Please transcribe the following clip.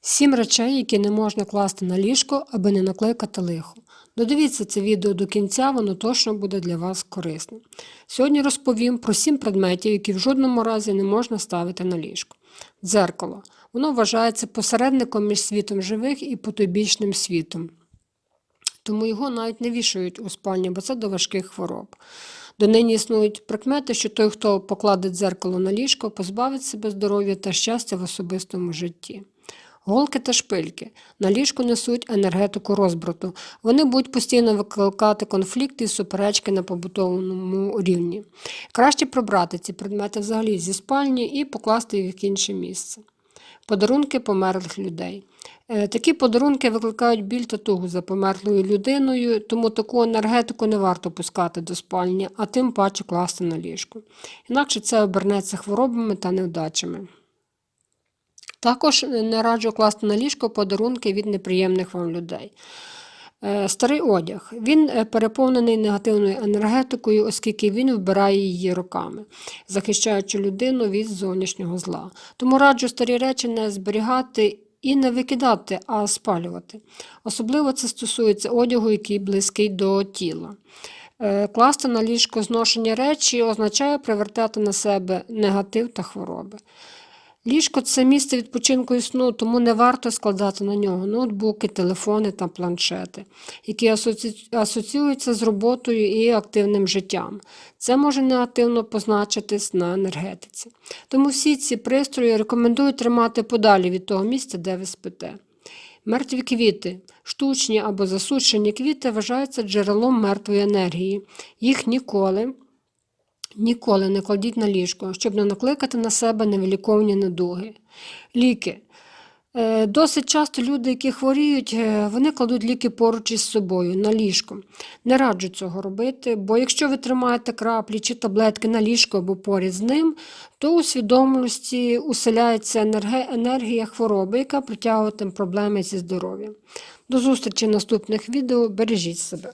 Сім речей, які не можна класти на ліжко, аби не накликати лихо. Додивіться це відео до кінця, воно точно буде для вас корисним. Сьогодні розповім про сім предметів, які в жодному разі не можна ставити на ліжко. Дзеркало. Воно вважається посередником між світом живих і потойбічним світом. Тому його навіть не вішають у спальні, бо це до важких хвороб. Донині існують прикмети, що той, хто покладе дзеркало на ліжко, позбавить себе здоров'я та щастя в особистому житті. Голки та шпильки на ліжку несуть енергетику розбрату. Вони будуть постійно викликати конфлікти і суперечки на побутовому рівні. Краще прибрати ці предмети взагалі зі спальні і покласти їх в інше місце. Подарунки померлих людей. Е, Такі подарунки викликають біль та тугу за померлою людиною, тому таку енергетику не варто пускати до спальні, а тим паче класти на ліжко. Інакше це обернеться хворобами та невдачами. Також не раджу класти на ліжко подарунки від неприємних вам людей. Е, Старий одяг. Він е, переповнений негативною енергетикою, оскільки він вбирає її роками, захищаючи людину від зовнішнього зла. Тому раджу старі речі не зберігати і не викидати, а спалювати. Особливо це стосується одягу, який близький до тіла. Е, Класти на ліжко зношені речі означає привертати на себе негатив та хвороби. Ліжко це місце відпочинку і сну, тому не варто складати на нього ноутбуки, телефони та планшети, які асоці... асоціюються з роботою і активним життям. Це може негативно позначитись на енергетиці. Тому всі ці пристрої рекомендую тримати подалі від того місця, де ви спите. Мертві квіти, штучні або засушені квіти вважаються джерелом мертвої енергії. Їх ніколи. Ніколи не кладіть на ліжко, щоб не накликати на себе невиліковні недуги. Ліки. Е, Досить часто люди, які хворіють, е, вони кладуть ліки поруч із собою на ліжко. Не раджу цього робити, бо якщо ви тримаєте краплі чи таблетки на ліжко або поряд з ним, то у свідомості уселяється енергія хвороби, яка притягуватиме проблеми зі здоров'ям. До зустрічі в наступних відео. Бережіть себе.